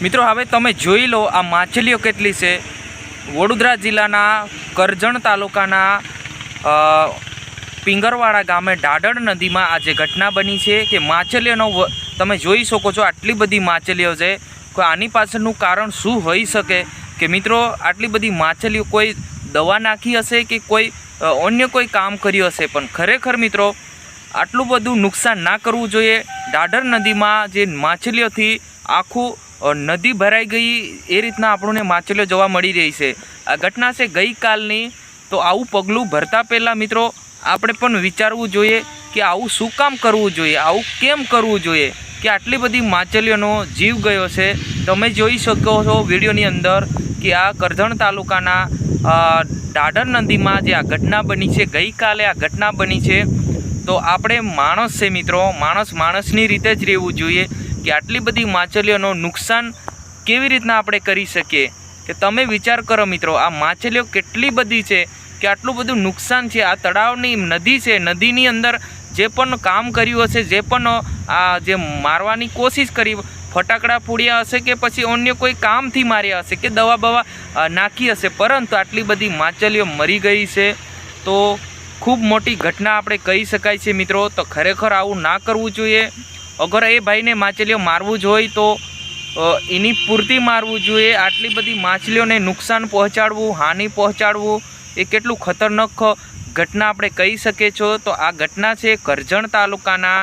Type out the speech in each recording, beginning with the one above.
મિત્રો, હવે તમે જોઈ લો આ માછલીઓ કેટલી છે. વડોદરા જિલ્લાના કરજણ તાલુકાના પિંગરવાડા ગામે ડાડર નદીમાં આ જે ઘટના બની છે કે માછલીઓનો તમે જોઈ શકો છો આટલી બધી માછલીઓ છે. કોઈ આની પાછળનું કારણ શું હોઈ શકે? કે મિત્રો, આટલી બધી માછલીઓ કોઈ દવા નાખી હશે કે કોઈ અન્ય કોઈ કામ કર્યું હશે? પણ ખરેખર મિત્રો, આટલું બધું નુકસાન ના કરવું જોઈએ. ડાડર નદીમાં જે માછલીઓથી આખું નદી ભરાઈ ગઈ, એ રીતના આપણને માછલીઓ જોવા મળી રહી છે. આ ઘટના છે ગઈકાલની. તો આવું પગલું ભરતા પહેલાં મિત્રો, આપણે પણ વિચારવું જોઈએ કે આવું શું કામ કરવું જોઈએ, આવું કેમ કરવું જોઈએ કે આટલી બધી માછલીઓનો જીવ ગયો છે. તમે જોઈ શકો છો વિડીયોની અંદર કે આ કરજણ તાલુકાના ડાડર નદીમાં જે આ ઘટના બની છે, ગઈકાલે આ ઘટના બની છે. તો આપણે માણસ છે મિત્રો, માણસ માણસની રીતે જ રહેવું જોઈએ. કે આટલી બધી માછલીઓનું નુકસાન કેવી રીતના આપણે કરી શકીએ? કે તમે વિચાર કરો મિત્રો, આ માછલીઓ કેટલી બધી છે કે આટલું બધું નુકસાન છે, આ તળાવની નદી છે, નદીની અંદર જે પણ કામ કર્યું હશે, જે પણ, આ જે મારવાની કોશિશ કરી, ફટાકડા ફોડ્યા હશે કે પછી અન્ય કોઈ કામથી માર્યા હશે કે દવા બવા નાખી હશે, પરંતુ આટલી બધી માછલીઓ મરી ગઈ છે. તો ખૂબ મોટી ઘટના આપણે કહી શકાય છે મિત્રો, તો ખરેખર આવું ના કરવું જોઈએ. અગર એ ભાઈને માછલીઓ મારવું જ હોય તો એની પૂરતી મારવું જોઈએ, આટલી બધી માછલીઓને નુકસાન પહોંચાડવું, હાનિ પહોંચાડવું, એ કેટલું ખતરનાક ઘટના આપણે કહી શકીએ છો? તો આ ઘટના છે કરજણ તાલુકાના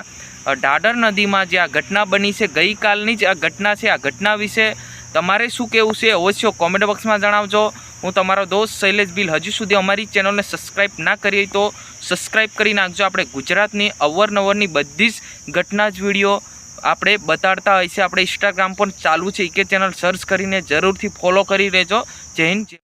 ડાડર નદીમાં જે આ ઘટના બની છે ગઈકાલની જ આ ઘટના છે. આ ઘટના વિશે તમારે શું કહેવું છે અવશ્ય કોમેન્ટ બોક્સમાં જણાવજો. હું તમારો દોસ્ત શૈલેષ બિલ હજુ સુધી અમારી ચેનલને સબસ્ક્રાઈબ ના કરી તો સબસ્ક્રાઈબ કરી નાખજો. આપણે ગુજરાતની અવરનવરની બધી જ ઘટના જ વીડિયો આપણે બતાડતા હોય છે. આપણે ઇન્સ્ટાગ્રામ પર ચાલુ છે. કે ચેનલ સર્ચ કરીને જરૂરથી ફોલો કરી લેજો જય